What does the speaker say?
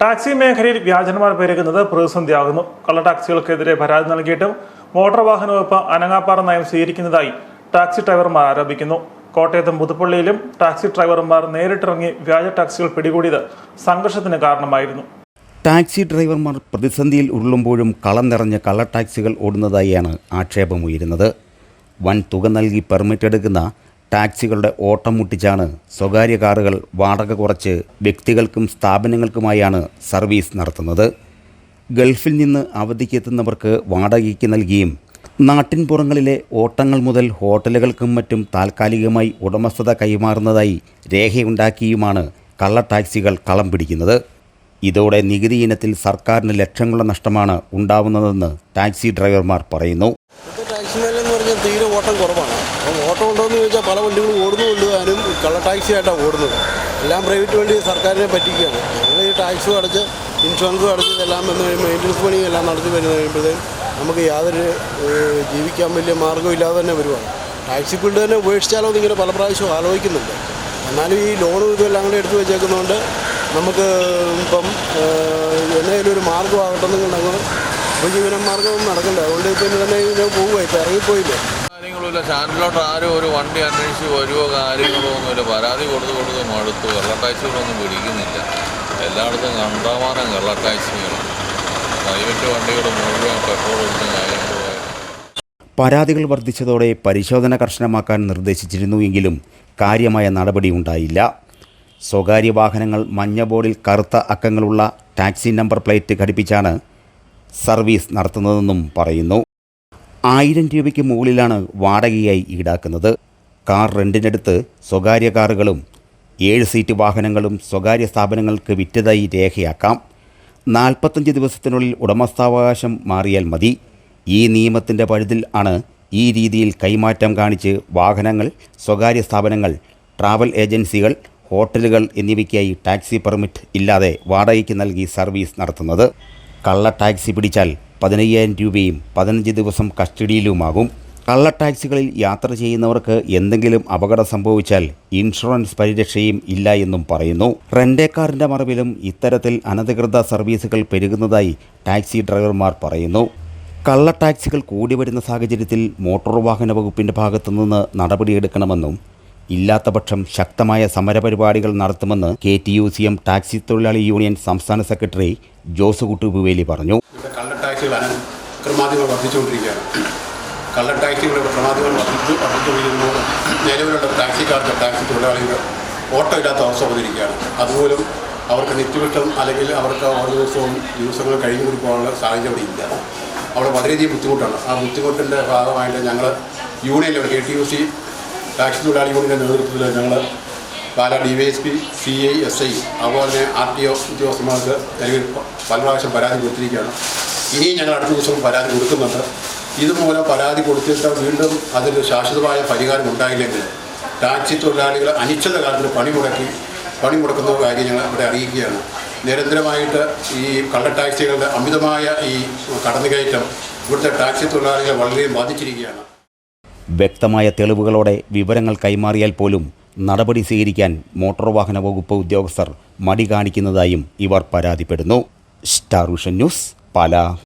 Taxi മേഖലയിൽ വ്യാജന്മാർ പെരുകുന്നത് പ്രതിസന്ധിയാകുന്നു. കള്ള ടാക്സികൾക്കെതിരെ പരാതി നൽകിയിട്ടും മോട്ടോർ വാഹന വകുപ്പ് അനങ്ങാപ്പാറ നയം സ്വീകരിക്കുന്നതായി ടാക്സി ഡ്രൈവർമാർ ആരോപിക്കുന്നു. കോട്ടയത്തും പുതുപ്പള്ളിയിലും ടാക്സി ഡ്രൈവർമാർ നേരിട്ടിറങ്ങി വ്യാജ ടാക്സികൾ പിടികൂടിയത് സംഘർഷത്തിന് കാരണമായിരുന്നു. ടാക്സി ഡ്രൈവർമാർ പ്രതിസന്ധിയിൽ ഉരുളുമ്പോഴും കളം നിറഞ്ഞ കള്ള ടാക്സികൾ ഓടുന്നതായാണ് ആക്ഷേപമുയരുന്നത്. വൻ തുക നൽകി പെർമിറ്റ് എടുക്കുന്ന ടാക്സികളുടെ ഓട്ടം മുട്ടിച്ചാണ് സ്വകാര്യ കാറുകൾ വാടക കുറച്ച് വ്യക്തികൾക്കും സ്ഥാപനങ്ങൾക്കുമായാണ് സർവീസ് നടത്തുന്നത്. ഗൾഫിൽ നിന്ന് അവധിക്കെത്തുന്നവർക്ക് വാടകയ്ക്ക് നൽകിയും നാട്ടിൻപുറങ്ങളിലെ ഓട്ടങ്ങൾ മുതൽ ഹോട്ടലുകൾക്കും മറ്റും താൽക്കാലികമായി ഉടമസ്ഥത കൈമാറുന്നതായി രേഖയുണ്ടാക്കിയുമാണ് കള്ള ടാക്സികൾ കളം പിടിക്കുന്നത്. ഇതോടെ നികുതി ഇനത്തിൽ സർക്കാരിന് ലക്ഷങ്ങളുടെ നഷ്ടമാണ് ഉണ്ടാവുന്നതെന്ന് ടാക്സി ഡ്രൈവർമാർ പറയുന്നു. പറഞ്ഞാൽ തീരെ ഓട്ടം കുറവാണ്. അപ്പം ഓട്ടം ഉണ്ടോയെന്ന് ചോദിച്ചാൽ പല വണ്ടികളും ഓടുന്നു അതിനും കള്ള ടാക്സി ആയിട്ടാണ് ഓടുന്നത്. എല്ലാം പ്രൈവറ്റ് വണ്ടി സർക്കാരിനെ പറ്റിക്കുകയാണ്. ഞങ്ങൾ ഈ ടാക്സും അടച്ച് ഇൻഷുറൻസും അടച്ച് എല്ലാം വന്ന് മെയിന്റനൻസ് പണിയും എല്ലാം നടത്തി വരുന്ന കഴിയുമ്പോഴത്തേക്കും നമുക്ക് യാതൊരു ജീവിക്കാൻ വലിയ മാർഗമില്ലാതെ തന്നെ വരുവാണ്. ടാക്സി ഫീൽഡ് തന്നെ ഉപേക്ഷിച്ചാലോ എന്നിങ്ങനെ പല പ്രാവശ്യവും ആലോചിക്കുന്നുണ്ട്. എന്നാലും ഈ ലോണും ഇതെല്ലാം കൂടെ എടുത്തു വെച്ചേക്കുന്നതുകൊണ്ട് നമുക്ക് ഇപ്പം എന്തെങ്കിലും ഒരു മാർഗമാകട്ടെ എന്നുണ്ടെങ്കിൽ ഉപജീവന മാർഗം നടക്കണ്ട. അതുകൊണ്ട് ഇപ്പം തന്നെ ഇതിനെ പോവുക ഇപ്പം ഇറങ്ങിപ്പോയില്ലേ? കാര്യങ്ങളുമില്ല ചാനലിലോട്ട് ആരും ഒരു വണ്ടി അന്വേഷിച്ച് വരുവോ കാര്യങ്ങളോ ഒന്നുമില്ല. പരാതി കൊടുത്ത് കൊടുത്ത് മടുത്തു. കള്ളട്ടാക്സികളൊന്നും പിടിക്കുന്നില്ല. എല്ലായിടത്തും കണ്ടമാനം കള്ളട്ടാക്സികളാണ് പ്രൈവറ്റ് വണ്ടികൾ മുഴുവൻ പെട്രോൾ ഒന്നും കാര്യങ്ങളോ പരാതികൾ വർദ്ധിച്ചതോടെ പരിശോധന കർശനമാക്കാൻ നിർദ്ദേശിച്ചിരുന്നു എങ്കിലും കാര്യമായ നടപടി ഉണ്ടായില്ല. സ്വകാര്യ വാഹനങ്ങൾ മഞ്ഞ ബോർഡിൽ കറുത്ത അക്കങ്ങളുള്ള ടാക്സി നമ്പർ പ്ലേറ്റ് ഘടിപ്പിച്ചാണ് സർവീസ് നടത്തുന്നതെന്നും പറയുന്നു. ആയിരം രൂപയ്ക്ക് മുകളിലാണ് വാടകയായി ഈടാക്കുന്നത്. കാർ റെന്റിനടുത്ത് സ്വകാര്യ കാറുകളും ഏഴ് സീറ്റ് വാഹനങ്ങളും സ്വകാര്യ സ്ഥാപനങ്ങൾക്ക് വിറ്റതായി രേഖയാക്കാം. നാൽപ്പത്തഞ്ച് ദിവസത്തിനുള്ളിൽ ഉടമസ്ഥാവകാശം മാറിയാൽ മതി. ഈ നിയമത്തിന്റെ പഴുതിൽ ആണ് ഈ രീതിയിൽ കൈമാറ്റം കാണിച്ച് വാഹനങ്ങൾ സ്വകാര്യ സ്ഥാപനങ്ങൾ ട്രാവൽ ഏജൻസികൾ ഹോട്ടലുകൾ എന്നിവയ്ക്കായി ടാക്സി പെർമിറ്റ് ഇല്ലാതെ വാടകയ്ക്ക് നൽകി സർവീസ് നടത്തുന്നത്. കള്ള ടാക്സി പിടിച്ചാൽ പതിനയ്യായിരം രൂപയും പതിനഞ്ച് ദിവസം കസ്റ്റഡിയിലുമാകും. കള്ള ടാക്സികളിൽ യാത്ര ചെയ്യുന്നവർക്ക് എന്തെങ്കിലും അപകടം സംഭവിച്ചാൽ ഇൻഷുറൻസ് പരിരക്ഷയും ഇല്ല എന്നും പറയുന്നു. റെൻഡേക്കാറിന്റെ മറവിലും ഇത്തരത്തിൽ അനധികൃത സർവീസുകൾ പെരുകുന്നതായി ടാക്സി ഡ്രൈവർമാർ പറയുന്നു. കള്ള ടാക്സികൾ കൂടി വരുന്ന സാഹചര്യത്തിൽ മോട്ടോർ വാഹന വകുപ്പിന്റെ ഭാഗത്തുനിന്ന് നടപടിയെടുക്കണമെന്നും ഇല്ലാത്തപക്ഷം ശക്തമായ സമരപരിപാടികൾ നടത്തുമെന്ന് K T U C M taxi തൊഴിലാളി യൂണിയൻ സംസ്ഥാന സെക്രട്ടറി ജോസ് കുട്ടുപുവേലി പറഞ്ഞു. കള്ള വർദ്ധിച്ചുകൊണ്ടിരിക്കുകയാണ്. കള്ള ടാക്സി ഓട്ടോ അവസ്ഥ വന്നിരിക്കുകയാണ്. അതുപോലും അവർക്ക് നിത്യവിഷ്ടം അല്ലെങ്കിൽ അവർക്ക് ഓരോ ദിവസവും ദിവസങ്ങൾ കഴിഞ്ഞു കൊടുക്കാനുള്ള സാഹചര്യം അവിടെ ഇല്ല. അവിടെ വളരെയധികം ബുദ്ധിമുട്ടാണ്. ആ ബുദ്ധിമുട്ടിന്റെ ഭാഗമായിട്ട് ഞങ്ങൾ യൂണിയനിൽ K T U C taxi തൊഴിലാളി യൂണിയന്റെ നേതൃത്വത്തിൽ ഞങ്ങൾ Pala D Y S P C I S I അതുപോലെ തന്നെ ആർ ടി ഒ ഉദ്യോഗസ്ഥന്മാർക്ക് നിലവിൽ പല പ്രാവശ്യം പരാതി കൊടുത്തിരിക്കുകയാണ്. ഇനിയും ഞങ്ങൾ അടുത്ത ദിവസം പരാതി കൊടുക്കുന്നുണ്ട്. ഇതുമൂലം പരാതി കൊടുത്തിട്ട് വീണ്ടും അതിന് ശാശ്വതമായ പരിഹാരം ഉണ്ടായില്ലെങ്കിൽ ടാക്സി തൊഴിലാളികൾ അനിശ്ചിത കാലത്തിന് പണി മുടക്കി പണി മുടക്കുന്ന കാര്യം ഞങ്ങൾ ഇവിടെ അറിയിക്കുകയാണ്. നിരന്തരമായിട്ട് ഈ കള്ള ടാക്സികളുടെ അമിതമായ ഈ കടന്നുകയറ്റം ഇവിടുത്തെ ടാക്സി തൊഴിലാളികളെ വളരെ ബാധിച്ചിരിക്കുകയാണ്. വ്യക്തമായ തെളിവുകളോടെ വിവരങ്ങൾ കൈമാറിയാൽ പോലും നടപടി സ്വീകരിക്കാൻ മോട്ടോർ വാഹന വകുപ്പ് ഉദ്യോഗസ്ഥർ മടി കാണിക്കുന്നതായും ഇവർ പരാതിപ്പെടുന്നു. Star news Pala.